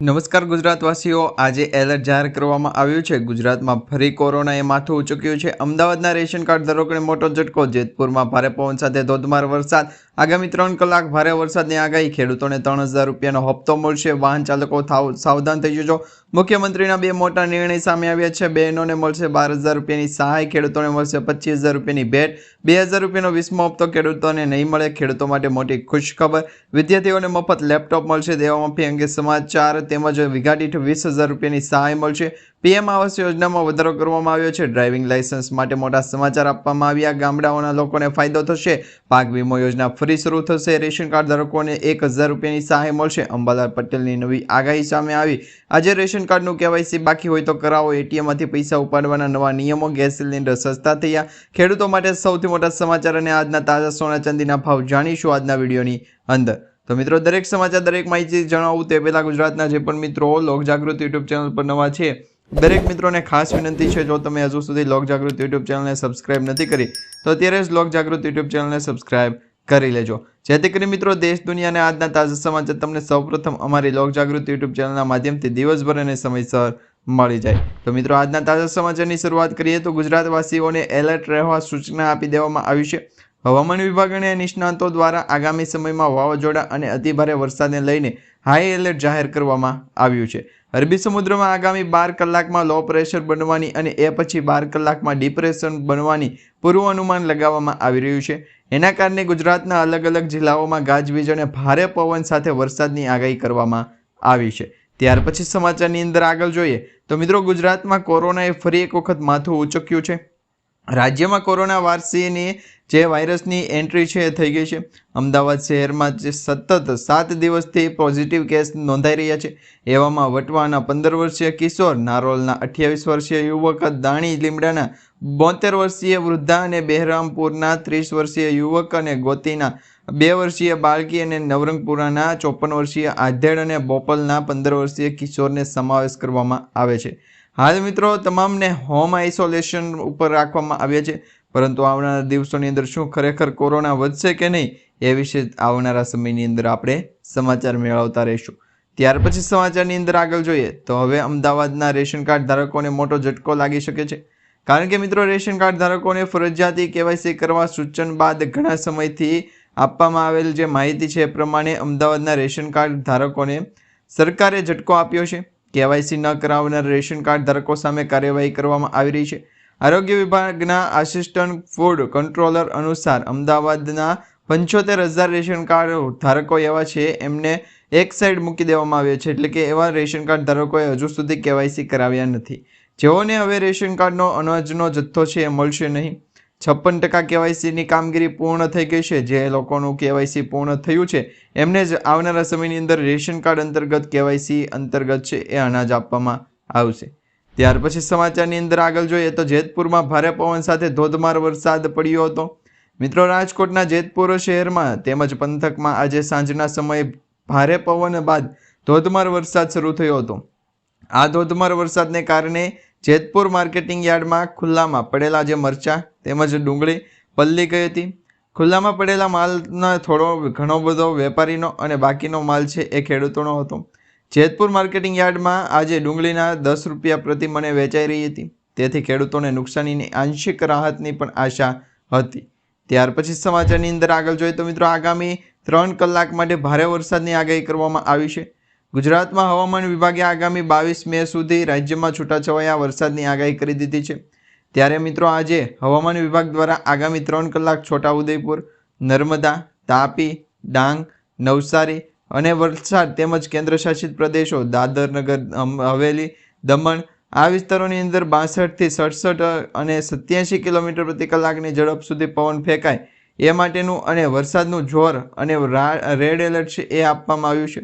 નમસ્કાર ગુજરાતવાસીઓ. આજે એલર્ટ જાહેર કરવામાં આવ્યું છે. ગુજરાતમાં ફરી કોરોનાએ માથું ઉચક્યું છે. અમદાવાદના રેશન કાર્ડ ધારકોને મોટો ઝટકો. જેતપુરમાં ભારે પવન સાથે ધોધમાર વરસાદ. આગામી ત્રણ કલાક ભારે વરસાદની આગાહી. ખેડૂતોને ત્રણ હજાર રૂપિયાનો હપ્તો મળશે. વાહન ચાલકો સાવધાન થઈ જજો. મુખ્યમંત્રીના બે મોટા નિર્ણય સામે આવ્યા છે. બહેનોને મળશે બાર હજાર રૂપિયાની સહાય. ખેડૂતોને મળશે પચીસ હજાર રૂપિયાની ભેટ. બે હજાર રૂપિયાનો વીસમો હપ્તો ખેડૂતોને નહીં મળે. ખેડૂતો માટે મોટી ખુશખબર. વિદ્યાર્થીઓને મફત લેપટોપ મળશે. દેવા માફી અંગે સમાચાર તેમજ વીઘા વીસ હજાર રૂપિયાની સહાય મળશે. પીએમ આવાસ યોજનામાં વધારો કરવામાં આવ્યો છે. ડ્રાઇવિંગ લાયસન્સ માટે મોટા સમાચાર આપવામાં આવ્યા. ગામડાઓના લોકોને ફાયદો થશે. પાક વીમો યોજના ફરી શરૂ થશે. રેશન કાર્ડ ધારકોને એક હજાર રૂપિયાની સહાય મળશે. અંબાલાલ પટેલની નવી આગાહી સામે આવી. આજે રેશન કાર્ડનું કેવાયસી બાકી હોય તો કરાવો. એટીએમમાંથી પૈસા ઉપાડવાના નવા નિયમો ગેસ સિલિન્ડર સસ્તા થયા. ખેડૂતો માટે સૌથી મોટા સમાચાર અને આજના તાજા સોના ચાંદીના ભાવ જાણીશું આજના વિડીયોની અંદર. તો મિત્રો, દરેક સમાચાર, દરેક માહિતી જણાવું તે પહેલાં ગુજરાતના જે પણ મિત્રો લોક જાગૃતિ યુટ્યુબ ચેનલ પર નવા છે દરેક મિત્રોને ખાસ વિનંતી છે, જો તમે હજુ સુધી લોક જાગૃત યુટ્યુબ ચેનલને સબસ્ક્રાઇબ નથી કરી, તો અત્યારે જ લોક જાગૃત યુટ્યુબ ચેનલને સબસ્ક્રાઇબ કરી લેજો. જેથી કરી મિત્રો, દેશ દુનિયા અને આજના તાજા સમાચાર તમને સૌપ્રથમ અમારી લોક જાગૃત યુટ્યુબ ચેનલના માધ્યમથી દિવસભર અને સમયસર મળી જાય. તો મિત્રો, આજના તાજા સમાચારની શરૂઆત કરીએ તો ગુજરાતવાસીઓને એલર્ટ રહેવા સૂચના આપી દેવામાં આવી છે. હવામાન વિભાગ નિષ્ણાતો દ્વારા આગામી સમયમાં વાવાઝોડા અને અતિભારે વરસાદને લઈને હાઈ એલર્ટ જાહેર કરવામાં આવ્યું છે. અરબી સમુદ્રમાં આગામી બાર કલાકમાં લો પ્રેશર બનવાની અને એ પછી બાર કલાકમાં ડિપ્રેશન બનવાની પૂર્વ અનુમાન લગાવવામાં આવી રહ્યું છે. એના કારણે ગુજરાતના અલગ અલગ જિલ્લાઓમાં ગાજવીજ અને ભારે પવન સાથે વરસાદની આગાહી કરવામાં આવી છે. ત્યાર પછી સમાચારની અંદર આગળ જોઈએ તો મિત્રો ગુજરાતમાં કોરોનાએ ફરી એક વખત માથું ઉચક્યું છે. રાજ્યમાં કોરોના વારસીની જે વાયરસની એન્ટ્રી છે એ થઈ ગઈ છે. અમદાવાદ શહેરમાં જે સતત સાત દિવસથી પોઝિટિવ કેસ નોંધાઈ રહ્યા છે. એવામાં વટવાના પંદર વર્ષીય કિશોર, નારોલના અઠ્યાવીસ વર્ષીય યુવક, દાણી લીમડાના બોતેર વર્ષીય વૃદ્ધા અને બહેરામપુરના ત્રીસ વર્ષીય યુવક અને ગોતીના બે વર્ષીય બાળકી અને નવરંગપુરાના ચોપન વર્ષીય આધેડ અને બોપલના પંદર વર્ષીય કિશોરને સમાવેશ કરવામાં આવે છે. હાલ મિત્રો, તમામને હોમ આઇસોલેશન ઉપર રાખવામાં આવ્યા છે. પરંતુ આવનારા દિવસોની અંદર શું ખરેખર કોરોના વધશે કે નહીં, એ વિશે આવનારા સમયની અંદર આપણે સમાચાર મેળવતા રહીશું. ત્યાર પછી સમાચારની અંદર આગળ જોઈએ, તો હવે અમદાવાદના રેશન કાર્ડ ધારકોને મોટો ઝટકો લાગી શકે છે. કારણ કે મિત્રો, રેશન કાર્ડ ધારકોને ફરજિયાતી કેવાયસી કરવા સૂચન બાદ ઘણા સમયથી આપવામાં આવેલ જે માહિતી છે એ પ્રમાણે અમદાવાદના રેશન કાર્ડ ધારકોને સરકારે ઝટકો આપ્યો છે. કેવાયસી ન કરાવનાર રેશન કાર્ડ ધારકો સામે કાર્યવાહી કરવામાં આવી રહી છે. આરોગ્ય વિભાગના આસિસ્ટન્ટ ફૂડ કંટ્રોલર અનુસાર અમદાવાદના પંચોતેર હજાર રેશન કાર્ડ ધારકો એવા છે, એમને એક સાઈડ મૂકી દેવામાં આવ્યા છે, એટલે કે એવા રેશન કાર્ડ ધારકોએ હજુ સુધી કેવાયસી કરાવ્યા નથી. જેઓને હવે રેશન કાર્ડનો અનાજનો જથ્થો છે એ મળશે નહીં. છપ્પન ટકા કેવાયસીની કામગીરી પૂર્ણ થઈ ગઈ છે, જે લોકોનું કેવાયસી પૂર્ણ થયું છે, એમને જ આવનારા સમયની અંદર રેશન કાર્ડ અંતર્ગત કેવાયસી અંતર્ગત છે એ અનાજ આપવામાં આવશે. ત્યાર પછી સમાચારની અંદર આગળ જોઈએ તો જેતપુરમાં ભારે પવન સાથે ધોધમાર વરસાદ પડ્યો હતો. મિત્રો, રાજકોટના જેતપુર શહેરમાં તેમજ પંથકમાં આજે સાંજના સમયે ભારે પવન બાદ ધોધમાર વરસાદ શરૂ થયો હતો. આ ધોધમાર વરસાદને કારણે જેતપુર માર્કેટિંગ યાર્ડમાં ખુલ્લામાં પડેલા જે મરચાં તેમજ ડુંગળી પલ્લી ગઈ હતી. ખુલ્લામાં પડેલા માલના થોડો ઘણો બધો વેપારીનો અને બાકીનો માલ છે એ ખેડૂતોનો હતો. જેતપુર માર્કેટિંગ યાર્ડમાં આજે ડુંગળીના દસ રૂપિયા પ્રતિ મને વેચાઈ રહી હતી. તેથી ખેડૂતોને નુકસાનીની આંશિક રાહતની પણ આશા હતી. ત્યાર પછી સમાચારની અંદર આગળ જોઈએ તો મિત્રો આગામી ત્રણ કલાક માટે ભારે વરસાદની આગાહી કરવામાં આવી છે. ગુજરાતમાં હવામાન વિભાગે આગામી બાવીસ મે સુધી રાજ્યમાં છૂટાછવાયા વરસાદની આગાહી કરી દીધી છે. ત્યારે મિત્રો આજે હવામાન વિભાગ દ્વારા આગામી ત્રણ કલાક છોટાઉદેપુર, નર્મદા, તાપી, ડાંગ, નવસારી અને વલસાડ તેમજ કેન્દ્રશાસિત પ્રદેશો દાદર નગર હવેલી, દમણ આ વિસ્તારોની અંદર બાસઠથી સડસઠ અને સત્યાસી કિલોમીટર પ્રતિ કલાકની ઝડપ સુધી પવન ફેંકાય. એ માટેનું અને વરસાદનું જોર અને રેડ એલર્ટ છે એ આપવામાં આવ્યું છે.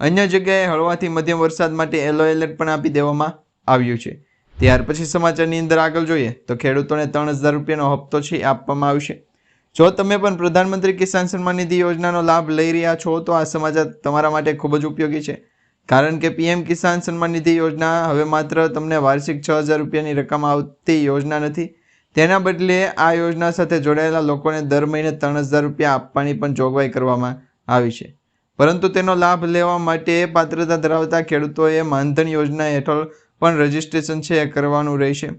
અન્ય જગ્યાએ હળવાથી મધ્યમ વરસાદ માટે યલો એલર્ટ પણ આપી દેવામાં આવ્યું છે. ત્યાર પછી સમાચારની અંદર આગળ જોઈએ તો ખેડૂતોને ત્રણ હજાર રૂપિયાનો હપ્તો છે આપવામાં આવશે. જો તમે પણ પ્રધાનમંત્રી કિસાન સન્માન નિધિ યોજનાનો લાભ લઈ રહ્યા છો, તો આ સમાચાર તમારા માટે ખૂબ જ ઉપયોગી છે. કારણ કે પીએમ કિસાન સન્માન નિધિ યોજના હવે માત્ર તમને વાર્ષિક છ હજાર રૂપિયાની રકમ આવતી યોજના નથી. તેના બદલે આ યોજના સાથે જોડાયેલા લોકોને દર મહિને ત્રણ હજાર રૂપિયા આપવાની પણ જોગવાઈ કરવામાં આવી છે. પરંતુ તેનો લાભ લેવા માટે પાત્રતા ધરાવતા ખેડૂતોએ માનધન યોજના હેઠળ પણ રજીસ્ટ્રેશન છે કરવાનું રહેશે.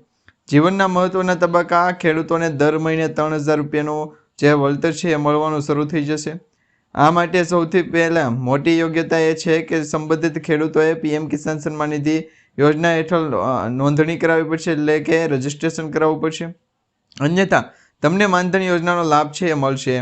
જીવનના મહત્વના તબક્કા ખેડૂતોને દર મહિને ત્રણ હજાર રૂપિયાનું જે વળતર છે એ મળવાનું શરૂ થઈ જશે. આ માટે સૌથી પહેલાં મોટી યોગ્યતા એ છે કે સંબંધિત ખેડૂતોએ પીએમ કિસાન સન્માન નિધિ યોજના હેઠળ નોંધણી કરાવવી પડશે એટલે કે રજીસ્ટ્રેશન કરાવવું પડશે. અન્યથા, તમને માનધન યોજનાનો લાભ છે એ મળશે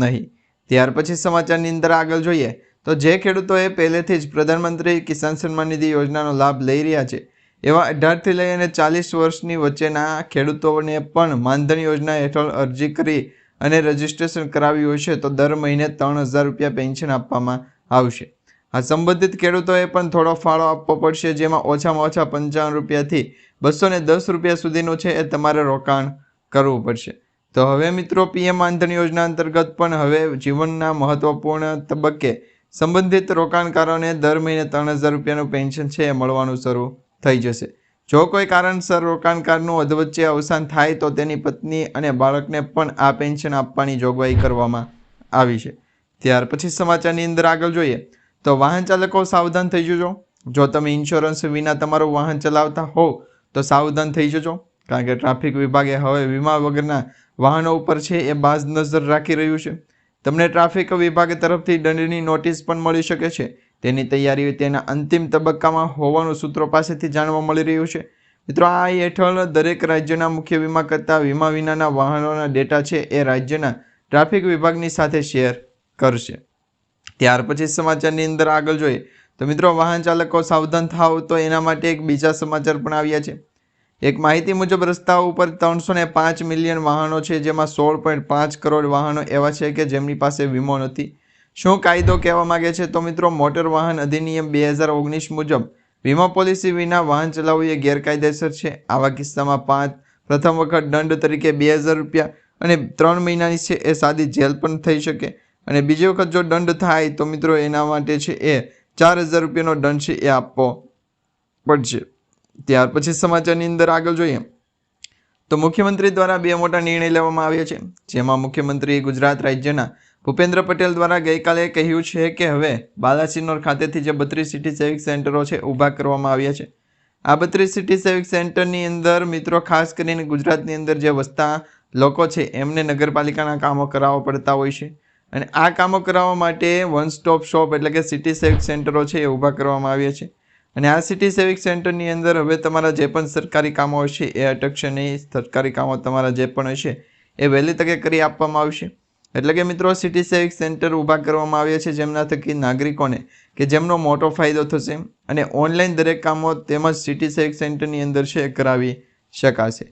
નહીં. ત્યાર પછી સમાચારની અંદર આગળ જોઈએ તો જે ખેડૂતોએ પહેલેથી જ પ્રધાનમંત્રી કિસાન સન્માન નિધિ યોજનાનો લાભ લઈ રહ્યા છે, એવા અઢારથી લઈ અને ચાલીસ વર્ષની વચ્ચેના ખેડૂતોને પણ માનધન યોજના હેઠળ અરજી કરી અને રજીસ્ટ્રેશન કરાવ્યું હશે તો દર મહિને ત્રણ હજાર રૂપિયા પેન્શન આપવામાં આવશે. આ સંબંધિત ખેડૂતોએ પણ થોડો ફાળો આપવો પડશે, જેમાં ઓછામાં ઓછા પંચાવન રૂપિયાથી બસો ને દસ રૂપિયા સુધીનું છે એ તમારે રોકાણ કરવું પડશે. તો હવે મિત્રો, પીએમ માનધન યોજના અંતર્ગત પણ હવે જીવનના મહત્વપૂર્ણ તબક્કે સંબંધિત રોકાણકારોને દર મહિને ત્રણ હજાર રૂપિયાનું પેન્શન છે એ મળવાનું શરૂ થઈ જશે. જો કોઈ કારણસર રોકાણકારનું અધવચ્ચે અવસાન થાય, તો તેની પત્ની અને બાળકને પણ આ પેન્શન આપવાની જોગવાઈ કરવામાં આવી છે. ત્યાર પછી સમાચારની અંદર આગળ જોઈએ, તો વાહન ચાલકો સાવધાન થઈ જજો. જો તમે ઇન્સ્યોરન્સ વિના તમારું વાહન ચલાવતા હોવ તો સાવધાન થઈ જજો. કારણ કે ટ્રાફિક વિભાગે હવે વીમા વગરના વાહનો ઉપર છે એ બાજ નજર રાખી રહ્યું છે. તમને ટ્રાફિક વિભાગ તરફથી દંડની નોટિસ પણ મળી શકે છે. તેની તૈયારી તેના અંતિમ તબક્કામાં હોવાનું સૂત્રો પાસેથી જાણવા મળી રહ્યું છે. મિત્રો, આ હેઠળ દરેક રાજ્યના મુખ્ય વીમા કરતા વીમા વિનાના વાહનોના ડેટા છે એ રાજ્યના ટ્રાફિક વિભાગની સાથે શેર કરશે. ત્યાર પછી સમાચારની અંદર આગળ જોઈએ. તો મિત્રો, વાહન ચાલકો સાવધાન થાવ તો એના માટે એક બીજા સમાચાર પણ આવ્યા છે. એક માહિતી મુજબ, રસ્તાઓ ઉપર ત્રણસો ને પાંચ મિલિયન વાહનો છે, જેમાં સોળ પોઈન્ટ પાંચ કરોડ વાહનો એવા છે કે જેમની પાસે વીમો નથી. શું કાયદો કહેવા માંગે છે? તો મિત્રો, મોટર વાહન અધિનિયમ બે હજાર ઓગણીસ મુજબ વીમા પોલિસી વિના વાહન ચલાવવું એ ગેરકાયદેસર છે. આવા કિસ્સામાં પાંચ, પ્રથમ વખત દંડ તરીકે બે હજાર રૂપિયા અને ત્રણ મહિનાની છે એ સાદી જેલ પણ થઈ શકે. અને બીજી વખત જો દંડ થાય તો મિત્રો, એના માટે છે એ ચાર હજાર રૂપિયાનો દંડ છે એ આપવો પડશે. ત્યાર પછી સમાચારની અંદર આગળ જોઈએ. તો મુખ્યમંત્રી દ્વારા બે મોટા નિર્ણય લેવામાં આવ્યા છે. જેમાં મુખ્યમંત્રી ગુજરાત રાજ્યના ભૂપેન્દ્ર પટેલ દ્વારા ગઈકાલે કહ્યું છે કે હવે બાલાસિનોર ખાતેથી જે બત્રીસ સિટી સેવિક સેન્ટરો છે, ઊભા કરવામાં આવ્યા છે. આ બત્રીસ સિટી સેવિક સેન્ટરની અંદર મિત્રો, ખાસ કરીને ગુજરાતની અંદર જે વસતા લોકો છે, એમને નગરપાલિકાના કામો કરાવવા પડતા હોય છે. અને આ કામો કરાવવા માટે વન સ્ટોપ શોપ એટલે કે સિટી સેવિક સેન્ટરો છે, એ ઊભા કરવામાં આવ્યા છે. અને આ સિટી સેવિક સેન્ટરની અંદર હવે તમારા જે પણ સરકારી કામો હશે એ અટકશે નહીં. સરકારી કામો તમારા જે પણ હશે એ વહેલી તકે કરી આપવામાં આવશે. એટલે કે મિત્રો સિટી સેવિક સેન્ટર ઊભા કરવામાં આવ્યા છે જેમના થકી નાગરિકોને કે જેમનો મોટો ફાયદો થશે અને ઓનલાઈન દરેક કામો તેમજ સિટી સેવિક સેન્ટરની અંદર છે કરાવી શકાશે.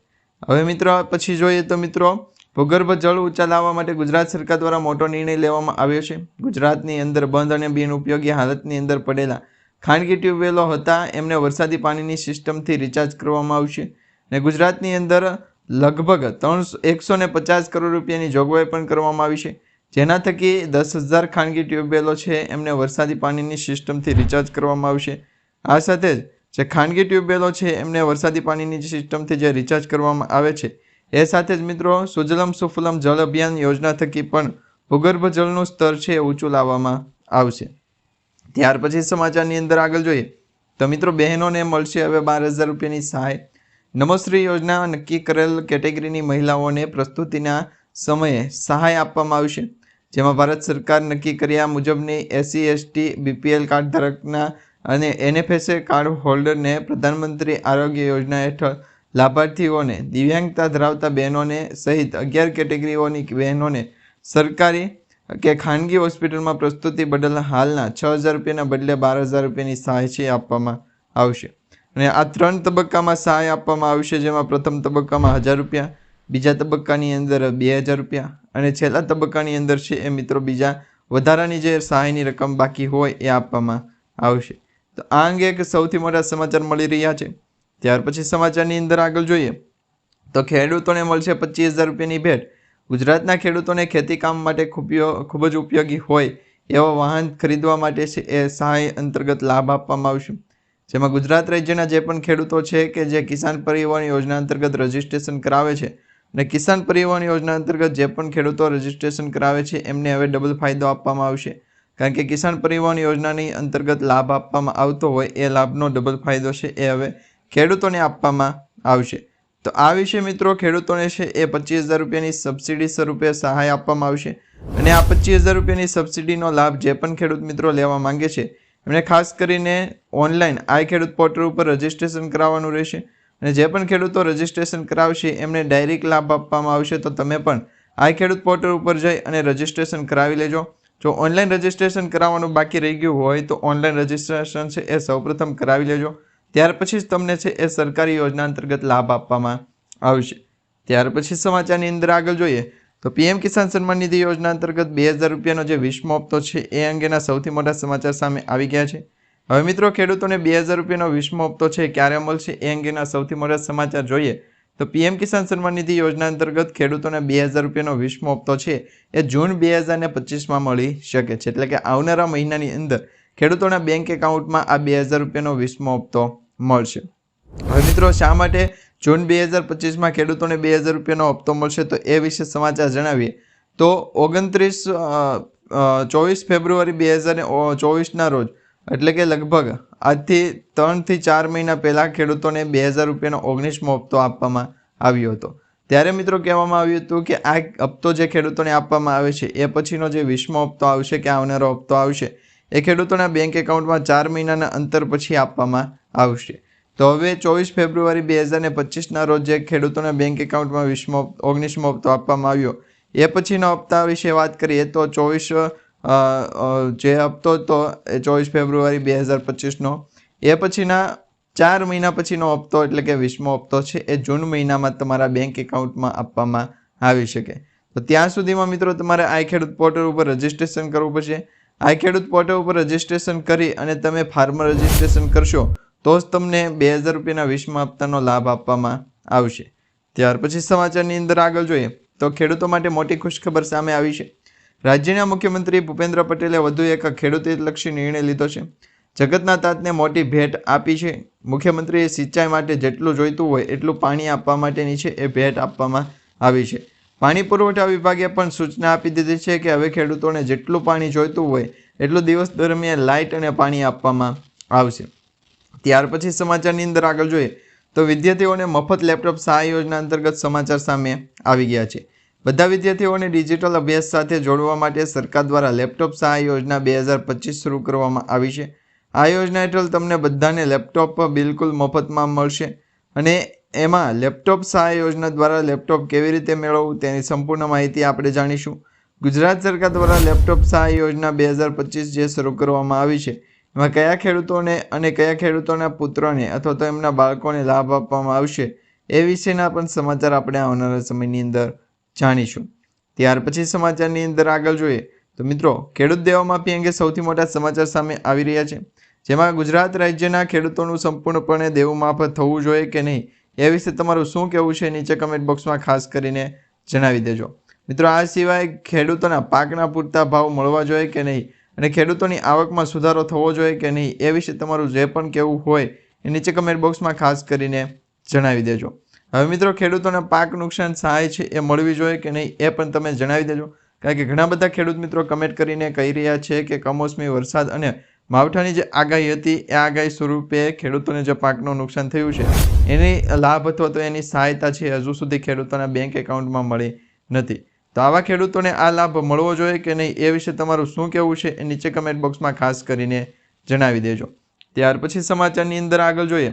હવે મિત્રો, પછી જોઈએ તો મિત્રો, ભૂગર્ભ જળ ઊંચા લાવવા માટે ગુજરાત સરકાર દ્વારા મોટો નિર્ણય લેવામાં આવ્યો છે. ગુજરાતની અંદર બંધ અને બિનઉપયોગી હાલતની અંદર પડેલા ખાનગી ટ્યુબવેલો હતા. એમને વરસાદી પાણીની સિસ્ટમથી રિચાર્જ કરવામાં આવશે. અને ગુજરાતની અંદર લગભગ ત્રણસો એકસો ને પચાસ કરોડ રૂપિયાની જોગવાઈ પણ કરવામાં આવી છે. જેના થકી દસ હજાર ખાનગી ટ્યુબવેલો છે, એમને વરસાદી પાણીની સિસ્ટમથી રિચાર્જ કરવામાં આવશે. આ સાથે જ જે ખાનગી ટ્યુબવેલો છે, એમને વરસાદી પાણીની સિસ્ટમથી જે રિચાર્જ કરવામાં આવે છે, એ સાથે જ મિત્રો સુજલમ સુફલમ જળ અભિયાન યોજના થકી પણ ભૂગર્ભ જળનું સ્તર છે એ ઊંચું લાવવામાં આવશે. ત્યાર પછી સમાચારની અંદર આગળ જોઈએ. તો મિત્રો બહેનોને મળશે હવે બાર હજાર રૂપિયાની સહાય. નમોશ્રી યોજના નક્કી કરેલ કેટેગરીની મહિલાઓને પ્રસ્તુતિના સમયે સહાય આપવામાં આવશે. જેમાં ભારત સરકાર નક્કી કર્યા મુજબની એસસી, એસટી, બીપીએલ કાર્ડ ધારકના અને એનએફએસએ કાર્ડ હોલ્ડરને પ્રધાનમંત્રી આરોગ્ય યોજના હેઠળ લાભાર્થીઓને દિવ્યાંગતા ધરાવતા બહેનોને સહિત અગિયાર કેટેગરીઓની બહેનોને સરકારી કે ખાનગી હોસ્પિટલમાં પ્રસ્તુતિ બદલ હાલના છ હજાર રૂપિયાના બદલે બાર હજાર રૂપિયાની સહાય છે આપવામાં આવશે. અને આ ત્રણ તબક્કામાં સહાય આપવામાં આવશે જેમાં પ્રથમ તબક્કામાં હજાર રૂપિયા, બીજા તબક્કાની અંદર બે હજાર રૂપિયા અને છેલ્લા તબક્કાની અંદર છે એ મિત્રો બીજા વધારાની જે સહાયની રકમ બાકી હોય એ આપવામાં આવશે. તો આ અંગે એક સૌથી મોટા સમાચાર મળી રહ્યા છે. ત્યાર પછી સમાચારની અંદર આગળ જોઈએ. તો ખેડૂતોને મળશે પચીસ હજાર રૂપિયાની ભેટ. ગુજરાતના ખેડૂતોને ખેતીકામ માટે ખૂબ ખૂબ જ ઉપયોગી હોય એવા વાહન ખરીદવા માટે છે એ સહાય અંતર્ગત લાભ આપવામાં આવશે. જેમાં ગુજરાત રાજ્યના જે પણ ખેડૂતો છે કે જે કિસાન પરિવહન યોજના અંતર્ગત રજીસ્ટ્રેશન કરાવે છે અને કિસાન પરિવહન યોજના અંતર્ગત જે પણ ખેડૂતો રજીસ્ટ્રેશન કરાવે છે, એમને હવે ડબલ ફાયદો આપવામાં આવશે. કારણ કે કિસાન પરિવહન યોજનાની અંતર્ગત લાભ આપવામાં આવતો હોય, એ લાભનો ડબલ ફાયદો છે, એ હવે ખેડૂતોને આપવામાં આવશે. તો આ વિશે મિત્રો ખેડૂતોને છે એ પચીસ હજાર રૂપિયાની સબસિડી સ્વરૂપે સહાય આપવામાં આવશે. અને આ પચીસ હજાર રૂપિયાની સબસિડીનો લાભ જે પણ ખેડૂત મિત્રો લેવા માંગે છે એમણે ખાસ કરીને ઓનલાઈન આઈ ખેડૂત પોર્ટલ ઉપર રજીસ્ટ્રેશન કરાવવાનું રહેશે. અને જે પણ ખેડૂતો રજીસ્ટ્રેશન કરાવશે, એમને ડાયરેક્ટ લાભ આપવામાં આવશે, તો તમે પણ આઈ ખેડૂત પોર્ટલ ઉપર જઈ અને રજીસ્ટ્રેશન કરાવી લેજો. જો ઓનલાઈન રજીસ્ટ્રેશન કરાવવાનું બાકી રહી ગયું હોય, તો ઓનલાઈન રજીસ્ટ્રેશન છે એ સૌપ્રથમ કરાવી લેજો. ત્યાર પછી જ તમને છે એ સરકારી યોજના અંતર્ગત લાભ આપવામાં આવશે. ત્યાર પછી સમાચારની અંદર આગળ જોઈએ. તો પીએમ કિસાન સન્માન નિધિ યોજના અંતર્ગત બે હજાર રૂપિયાનો જે વીસમો હપ્તો છે એ અંગેના સૌથી મોટા સમાચાર સામે આવી ગયા છે. હવે મિત્રો, ખેડૂતોને બે હજાર રૂપિયાનો વીસમો હપ્તો છે ક્યારે મળશે એ અંગેના સૌથી મોટા સમાચાર જોઈએ તો પીએમ કિસાન સન્માન નિધિ યોજના અંતર્ગત ખેડૂતોને બે હજાર રૂપિયાનો વીસમો હપ્તો છે એ જૂન બે હજાર ને પચીસમાં મળી શકે છે. એટલે કે આવનારા મહિનાની અંદર ખેડૂતોના બેંક એકાઉન્ટમાં આ બે હજાર રૂપિયાનો વીસમો હપ્તો મળશે. હવે મિત્રો, શા માટે જૂન બે હજાર પચીસમાં ખેડૂતોને બે હજાર રૂપિયાનો હપ્તો મળશે તો એ વિશે સમાચાર જણાવીએ. તો ઓગણત્રીસ ચોવીસ ફેબ્રુઆરી બે હજાર ચોવીસના રોજ, એટલે કે લગભગ આજથી ત્રણથી ચાર મહિના પહેલાં ખેડૂતોને બે હજાર રૂપિયાનો ઓગણીસમો હપ્તો આપવામાં આવ્યો હતો. ત્યારે મિત્રો કહેવામાં આવ્યું હતું કે આ હપ્તો જે ખેડૂતોને આપવામાં આવે છે, એ પછીનો જે વીસમો હપ્તો આવશે કે આવનારો હપ્તો આવશે, એ ખેડૂતોના બેંક એકાઉન્ટમાં ચાર મહિનાના અંતર પછી આપવામાં આવશે. તો હવે ચોવીસ ફેબ્રુઆરી બે હજાર ને પચીસના રોજ જે ખેડૂતોને બેંક એકાઉન્ટમાં વીસમો ઓગણીસમો હપ્તો આપવામાં આવ્યો. એ પછીનો હપ્તા વિશે વાત કરીએ તો ચોવીસ જે હપ્તો હતો એ ચોવીસ ફેબ્રુઆરી બે હજાર પચીસનો એ પછીના ચાર મહિના પછીનો હપ્તો એટલે કે વીસમો હપ્તો છે એ જૂન મહિનામાં તમારા બેંક એકાઉન્ટમાં આપવામાં આવી શકે. તો ત્યાં સુધીમાં મિત્રો તમારે આઈ ખેડૂત પોર્ટલ ઉપર રજીસ્ટ્રેશન કરવું પડશે. આઈ ખેડૂત પોર્ટલ ઉપર રજિસ્ટ્રેશન કરી અને તમે ફાર્મર રજિસ્ટ્રેશન કરશો. તો જ તમને બે હજાર રૂપિયાના વીસમા હપ્તાનો લાભ આપવામાં આવશે. ત્યાર પછી સમાચારની અંદર આગળ જોઈએ તો ખેડૂતો માટે મોટી ખુશખબર સામે આવી છે. રાજ્યના મુખ્યમંત્રી ભૂપેન્દ્ર પટેલે વધુ એક ખેડૂતલક્ષી નિર્ણય લીધો છે. જગતના તાતને મોટી ભેટ આપી છે. મુખ્યમંત્રીએ સિંચાઈ માટે જેટલું જોઈતું હોય એટલું પાણી આપવા માટેની છે એ ભેટ આપવામાં આવી છે. પાણી પુરવઠા વિભાગે પણ સૂચના આપી દીધી છે કે હવે ખેડૂતોને જેટલું પાણી જોઈતું હોય એટલું દિવસ દરમિયાન લાઇટ અને પાણી આપવામાં આવશે. ત્યાર પછી સમાચારની અંદર આગળ જોઈએ તો વિદ્યાર્થીઓને મફત લેપટોપ સહાય યોજના અંતર્ગત સમાચાર સામે આવી ગયા છે. બધા વિદ્યાર્થીઓને ડિજિટલ અભ્યાસ સાથે જોડવા માટે સરકાર દ્વારા લેપટોપ સહાય યોજના બે હજાર પચીસ શરૂ કરવામાં આવી છે. આ યોજના હેઠળ તમને બધાને લેપટોપ બિલકુલ મફતમાં મળશે અને એમાં લેપટોપ સહાય યોજના દ્વારા લેપટોપ કેવી રીતે મેળવવું તેની સંપૂર્ણ માહિતી આપણે જાણીશું. ગુજરાત સરકાર દ્વારા લેપટોપ સહાય યોજના બે હજાર પચીસ જે શરૂ કરવામાં આવી છે એમાં કયા ખેડૂતોને અને કયા ખેડૂતોના પુત્રોને અથવા તો એમના બાળકોને લાભ આપવામાં આવશે એ વિશેના પણ સમાચાર આપણે આવનારા સમયની અંદર જાણીશું. ત્યાર પછી સમાચારની અંદર આગળ જોઈએ તો મિત્રો, ખેડૂત દેવામાફી અંગે સૌથી મોટા સમાચાર સામે આવી રહ્યા છે. જેમાં ગુજરાત રાજ્યના ખેડૂતોનું સંપૂર્ણપણે દેવું માફ થવું જોઈએ કે નહીં એ વિશે તમારું શું કહેવું છે નીચે કમેન્ટ બોક્સમાં ખાસ કરીને જણાવી દેજો. મિત્રો, આ સિવાય ખેડૂતોના પાકના પૂરતા ભાવ મળવા જોઈએ કે નહીં અને ખેડૂતોની આવકમાં સુધારો થવો જોઈએ કે નહીં એ વિશે તમારું જે પણ કહેવું હોય એ નીચે કમેન્ટ બોક્સમાં ખાસ કરીને જણાવી દેજો. હવે મિત્રો, ખેડૂતોને પાક નુકસાન સહાય છે એ મળવી જોઈએ કે નહીં એ પણ તમે જણાવી દેજો. કારણ કે ઘણા બધા ખેડૂત મિત્રો કમેન્ટ કરીને કહી રહ્યા છે કે કમોસમી વરસાદ અને માવઠાની જે આગાહી હતી, એ આગાહી સ્વરૂપે ખેડૂતોને જે પાકનું નુકસાન થયું છે, એની લાભ અથવા તો એની સહાયતા છે હજુ સુધી ખેડૂતોના બેંક એકાઉન્ટમાં મળી નથી. તો આવા ખેડૂતોને આ લાભ મળવો જોઈએ કે નહીં એ વિશે તમારું શું કહેવું છે એ નીચે કમેન્ટ બોક્સમાં ખાસ કરીને જણાવી દેજો. ત્યાર પછી સમાચારની અંદર આગળ જોઈએ.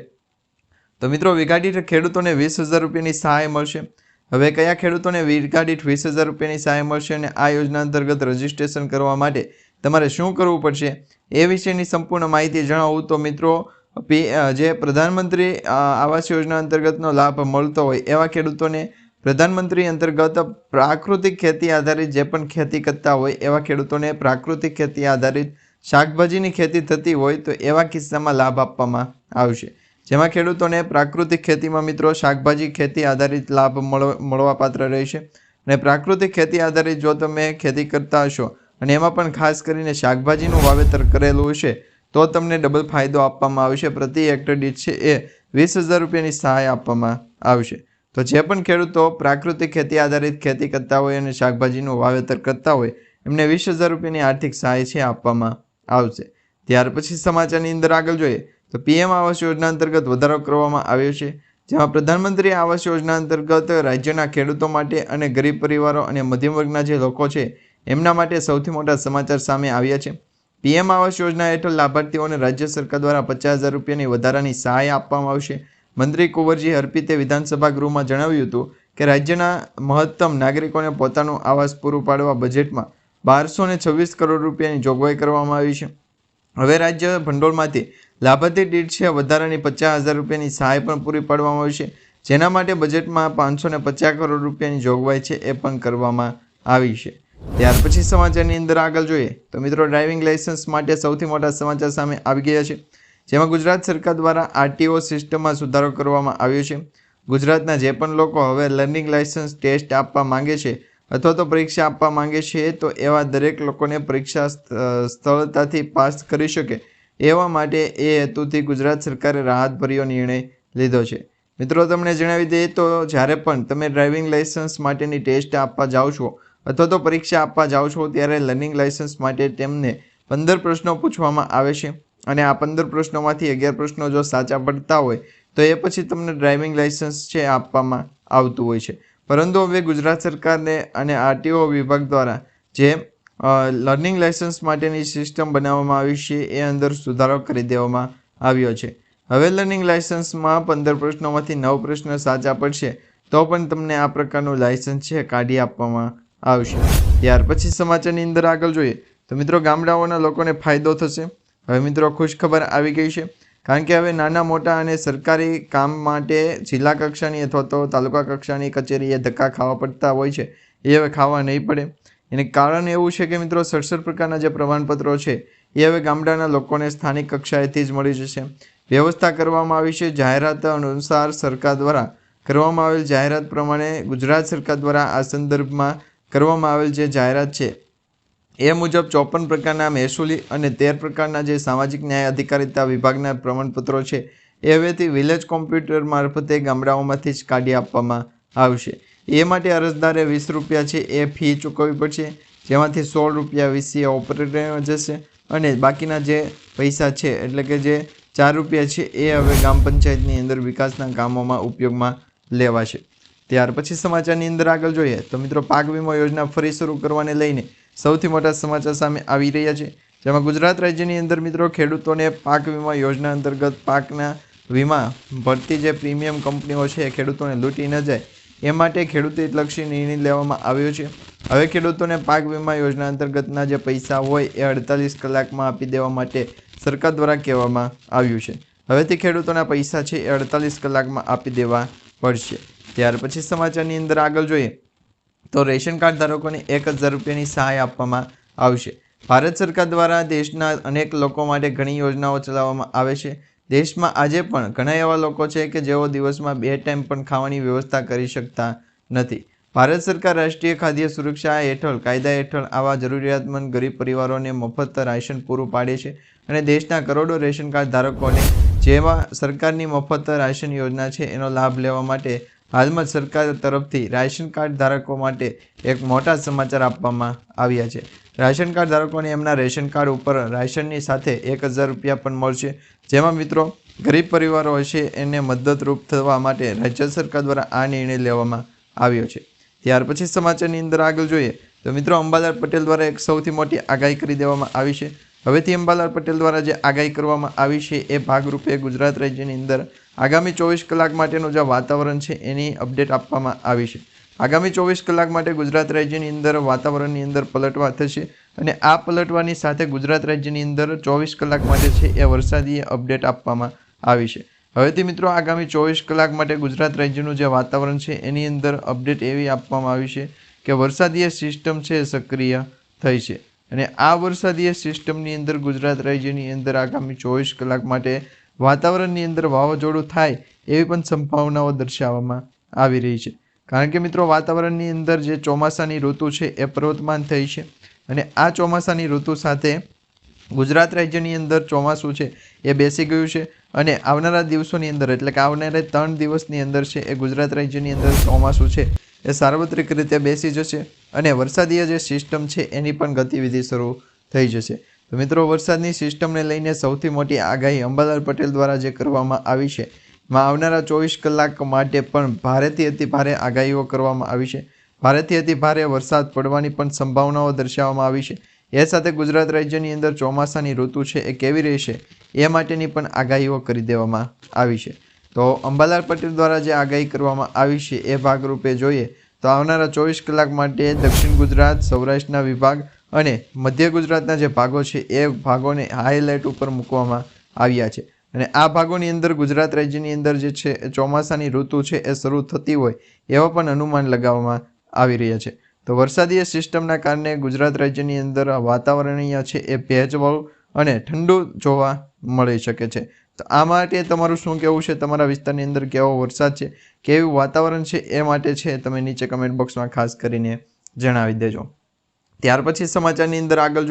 તો મિત્રો વીઘાદીઠ ખેડૂતોને વીસ હજાર રૂપિયાની સહાય મળશે. હવે કયા ખેડૂતોને વીઘાદીઠ વીસ હજાર રૂપિયાની સહાય મળશે અને આ યોજના અંતર્ગત રજીસ્ટ્રેશન કરવા માટે તમારે શું કરવું પડશે એ વિશેની સંપૂર્ણ માહિતી જણાવું. તો મિત્રો જે પ્રધાનમંત્રી આવાસ યોજના અંતર્ગતનો લાભ મળતો હોય એવા ખેડૂતોને પ્રધાનમંત્રી અંતર્ગત પ્રાકૃતિક ખેતી આધારિત જે પણ ખેતી કરતા હોય એવા ખેડૂતોને પ્રાકૃતિક ખેતી આધારિત શાકભાજીની ખેતી થતી હોય તો એવા કિસ્સામાં લાભ આપવામાં આવશે. જેમાં ખેડૂતોને પ્રાકૃતિક ખેતીમાં મિત્રો શાકભાજી ખેતી આધારિત લાભ મળવા પાત્ર રહેશે. અને પ્રાકૃતિક ખેતી આધારિત જો તમે ખેતી કરતા હશો અને એમાં પણ ખાસ કરીને શાકભાજીનું વાવેતર કરેલું હશે, તો તમને ડબલ ફાયદો આપવામાં આવશે. પ્રતિ હેક્ટર દીઠ છે એ વીસ હજાર રૂપિયાની સહાય આપવામાં આવશે. તો જે પણ ખેડૂતો પ્રાકૃતિક ખેતી આધારિત ખેતી કરતા હોય અને શાકભાજીનું વાવેતર કરતા હોય, એમને વીસ હજાર રૂપિયાની આર્થિક સહાય છે આપવામાં આવશે. ત્યાર પછી સમાચારની અંદર આગળ જોઈએ, તો પીએમ આવાસ યોજના અંતર્ગત વધારો કરવામાં આવ્યો છે, જેમાં પ્રધાનમંત્રી આવાસ યોજના અંતર્ગત રાજ્યના ખેડૂતો માટે અને ગરીબ પરિવારો અને મધ્યમ વર્ગના જે લોકો છે, એમના માટે સૌથી મોટા સમાચાર સામે આવ્યા છે. પીએમ આવાસ યોજના હેઠળ લાભાર્થીઓને રાજ્ય સરકાર દ્વારા પચાસ હજાર રૂપિયાની વધારાની સહાય આપવામાં આવશે મંત્રી કુંવરજી હરપીતે વિધાનસભા ગૃહમાં જણાવ્યું હતું કે રાજ્યના મહત્તમ નાગરિકોને પોતાનું આવાસ પૂરું પાડવા બજેટમાં બારસો ને છવ્વીસ કરોડ રૂપિયાની જોગવાઈ કરવામાં આવી છે. હવે રાજ્ય ભંડોળમાંથી લાભાર્થી દીઠ છે વધારાની પચાસ હજાર રૂપિયાની સહાય પણ પૂરી પાડવામાં આવી છે. જેના માટે બજેટમાં પાંચસો ને પચાસ કરોડ રૂપિયાની જોગવાઈ છે એ પણ કરવામાં આવી છે. ત્યાર પછી સમાચારની અંદર આગળ જોઈએ તો મિત્રો ડ્રાઇવિંગ લાઇસન્સ માટે સૌથી મોટા સમાચાર સામે આવી ગયા છે. જેમાં ગુજરાત સરકાર દ્વારા આરટીઓ સિસ્ટમમાં સુધારો કરવામાં આવ્યો છે. ગુજરાતના જે પણ લોકો હવે લર્નિંગ લાઇસન્સ ટેસ્ટ આપવા માંગે છે અથવા તો પરીક્ષા આપવા માંગે છે, તો એવા દરેક લોકોને પરીક્ષા સ્થ- સ્થળતાથી પાસ કરી શકે એવા માટે એ હેતુથી ગુજરાત સરકારે રાહતભર્યો નિર્ણય લીધો છે. મિત્રો, તમને જણાવી દઈએ તો જ્યારે પણ તમે ડ્રાઇવિંગ લાઇસન્સ માટેની ટેસ્ટ આપવા જાઓ છો અથવા તો પરીક્ષા આપવા જાઓ છો ત્યારે લર્નિંગ લાઇસન્સ માટે તેમને પંદર પ્રશ્નો પૂછવામાં આવે છે. અને આ પંદર પ્રશ્નોમાંથી અગિયાર પ્રશ્નો જો સાચા પડતા હોય, તો એ પછી તમને ડ્રાઇવિંગ લાઇસન્સ છે આપવામાં આવતું હોય છે. પરંતુ હવે ગુજરાત સરકારને અને આરટીઓ વિભાગ દ્વારા જે લર્નિંગ લાઇસન્સ માટેની સિસ્ટમ બનાવવામાં આવી છે, એ અંદર સુધારો કરી દેવામાં આવ્યો છે. હવે લર્નિંગ લાઇસન્સમાં પંદર પ્રશ્નોમાંથી નવ પ્રશ્ન સાચા પડશે, તો પણ તમને આ પ્રકારનું લાઇસન્સ છે કાઢી આપવામાં આવશે. ત્યાર પછી સમાચારની અંદર આગળ જોઈએ. તો મિત્રો, ગામડાઓના લોકોને ફાયદો થશે? હવે મિત્રો, ખુશ ખબર આવી ગઈ છે. કારણ કે હવે નાના, મોટા અને સરકારી કામ માટે જિલ્લા કક્ષાની અથવા તો તાલુકા કક્ષાની કચેરીએ ધક્કા ખાવા પડતા હોય છે. એ હવે ખાવા નહીં પડે. એને કારણ એવું છે કે મિત્રો, સડસઠ પ્રકારના જે પ્રમાણપત્રો છે, એ હવે ગામડાના લોકોને સ્થાનિક કક્ષાએથી જ મળી જશે. વ્યવસ્થા કરવામાં આવી છે. જાહેરાત અનુસાર સરકાર દ્વારા કરવામાં આવેલ જાહેરાત પ્રમાણે ગુજરાત સરકાર દ્વારા આ સંદર્ભમાં કરવામાં આવેલ જે જાહેરાત છે એ મુજબ ચોપન પ્રકારના મહેસૂલી અને તેર પ્રકારના જે સામાજિક ન્યાય અધિકારીતા વિભાગના પ્રમાણપત્રો છે, એ હવેથી વિલેજ કોમ્પ્યુટર મારફતે ગામડાઓમાંથી જ કાઢી આપવામાં આવશે. એ માટે અરજદારે વીસ રૂપિયા છે, એ ફી ચૂકવવી પડશે, જેમાંથી સોળ રૂપિયા વીસી ઓપરેટર જશે અને બાકીના જે પૈસા છે, એટલે કે જે ચાર રૂપિયા છે, એ હવે ગ્રામ પંચાયતની અંદર વિકાસના કામોમાં ઉપયોગમાં લેવાશે. ત્યાર પછી સમાચારની અંદર આગળ જોઈએ તો મિત્રો, પાક વીમા યોજના ફરી શરૂ કરવાને લઈને સૌથી મોટા સમાચાર સામે આવી રહ્યા છે, જેમાં ગુજરાત રાજ્યની અંદર મિત્રો ખેડૂતોને પાક વીમા યોજના અંતર્ગત પાકના વીમા ભરતી જે પ્રીમિયમ કંપનીઓ છે એ ખેડૂતોને લૂંટી ન જાય, એ માટે ખેડૂતલક્ષી નિર્ણય લેવામાં આવ્યો છે. હવે ખેડૂતોને પાક વીમા યોજના અંતર્ગતના જે પૈસા હોય એ અડતાલીસ કલાકમાં આપી દેવા માટે સરકાર દ્વારા કહેવામાં આવ્યું છે. હવેથી ખેડૂતોના પૈસા છે એ અડતાલીસ કલાકમાં આપી દેવા પડશે. ત્યાર પછી સમાચારની અંદર આગળ જોઈએ. તો રેશન કાર્ડ ધારકોને એક હજાર રૂપિયાની સહાય આપવામાં આવશે. ભારત સરકાર દ્વારા દેશના અનેક લોકો માટે ઘણી યોજનાઓ ચલાવવામાં આવે છે. દેશમાં આજે પણ ઘણા એવા લોકો છે કે જેઓ દિવસમાં બે ટાઈમ પણ ખાવાની વ્યવસ્થા કરી શકતા નથી. ભારત સરકાર રાષ્ટ્રીય ખાદ્ય સુરક્ષા હેઠળ, કાયદા હેઠળ આવા જરૂરિયાતમંદ ગરીબ પરિવારોને મફત રાશન પૂરું પાડે છે અને દેશના કરોડો રેશન કાર્ડ ધારકોને જેવા સરકારની મફત રાશન યોજના છે એનો લાભ લેવા માટે હાલમાં સરકાર તરફથી રાશન કાર્ડ ધારકો માટે એક મોટા સમાચાર આપવામાં આવ્યા છે. રાશન કાર્ડ ધારકોને એમના રેશન કાર્ડ ઉપર રાશનની સાથે એક હજાર રૂપિયા પણ મળશે. જેમાં મિત્રો, ગરીબ પરિવારો હશે એને મદદરૂપ થવા માટે રાજ્ય સરકાર દ્વારા આ નિર્ણય લેવામાં આવ્યો છે. ત્યાર પછી સમાચારની અંદર આગળ જોઈએ તો મિત્રો, અંબાલાલ પટેલ દ્વારા એક સૌથી મોટી આગાહી કરી દેવામાં આવી છે. હવેથી અંબાલાલ પટેલ દ્વારા જે આગાહી કરવામાં આવી છે, એ ભાગરૂપે ગુજરાત રાજ્યની અંદર આગામી ચોવીસ કલાક માટેનું જે વાતાવરણ છે, એની અપડેટ આપવામાં આવી છે. આગામી ચોવીસ કલાક માટે ગુજરાત રાજ્યની અંદર વાતાવરણની અંદર પલટવા થશે અને આ પલટવાની સાથે ગુજરાત રાજ્યની અંદર ચોવીસ કલાક માટે છે, એ વરસાદી અપડેટ આપવામાં આવી છે. હવેથી મિત્રો આગામી ચોવીસ કલાક માટે ગુજરાત રાજ્યનું જે વાતાવરણ છે, એની અંદર અપડેટ એવી આપવામાં આવી છે કે વરસાદીય સિસ્ટમ છે સક્રિય થઈ છે. અને આ વરસાદીય સિસ્ટમની અંદર ગુજરાત રાજ્યની અંદર આગામી ચોવીસ કલાક માટે વાતાવરણની અંદર વાવાઝોડું થાય એવી પણ સંભાવનાઓ દર્શાવવામાં આવી રહી છે. કારણ કે મિત્રો, વાતાવરણની અંદર જે ચોમાસાની ઋતુ છે એ પ્રવર્તમાન થઈ છે અને આ ચોમાસાની ઋતુ સાથે ગુજરાત રાજ્યની અંદર ચોમાસું છે એ બેસી ગયું છે અને આવનારા દિવસોની અંદર, એટલે કે આવનારા ત્રણ દિવસની અંદર છે એ ગુજરાત રાજ્યની અંદર ચોમાસું છે એ સાર્વત્રિક રીતે બેસી જશે. અને વરસાદીય જે સિસ્ટમ છે, એની પણ ગતિવિધિ શરૂ થઈ જશે. તો મિત્રો, વરસાદની સિસ્ટમને લઈને સૌથી મોટી આગાહી અંબાલાલ પટેલ દ્વારા જે કરવામાં આવી છે માં આવનારા ચોવીસ કલાક માટે પણ ભારેથી અતિ ભારે આગાહીઓ કરવામાં આવી છે. ભારેથી અતિ ભારે વરસાદ પડવાની પણ સંભાવનાઓ દર્શાવવામાં આવી છે. એ સાથે ગુજરાત રાજ્યની અંદર ચોમાસાની ઋતુ છે, એ કેવી રહેશે, એ માટેની પણ આગાહીઓ કરી દેવામાં આવી છે. તો અંબાલાલ પટેલ દ્વારા જે આગાહી કરવામાં આવી છે, એ ભાગરૂપે જોઈએ તો આવનારા ચોવીસ કલાક માટે દક્ષિણ ગુજરાત, સૌરાષ્ટ્રના વિભાગ અને મધ્ય ગુજરાતના જે ભાગો છે, એ ભાગોને હાઈલાઇટ ઉપર મૂકવામાં આવ્યા છે. અને આ ભાગોની અંદર ગુજરાત રાજ્યની અંદર જે છે, એ ચોમાસાની ઋતુ છે, એ શરૂ થતી હોય એવા પણ અનુમાન લગાવવામાં આવી રહ્યા છે. તો વરસાદીય સિસ્ટમના કારણે ગુજરાત રાજ્યની અંદર વાતાવરણીય છે, એ ભેજવાળું અને ઠંડુ જોવા મળી શકે છે. તો આ માટે તમારું શું કહેવું છે? તમારા વિસ્તારની અંદર કેવો વરસાદ છે? કેવું વાતાવરણ છે? એ માટે છે તમે નીચે કમેન્ટ બોક્સમાં ખાસ કરીને જણાવી દેજો. ત્યાર પછી સમાચારની અંદર આગળ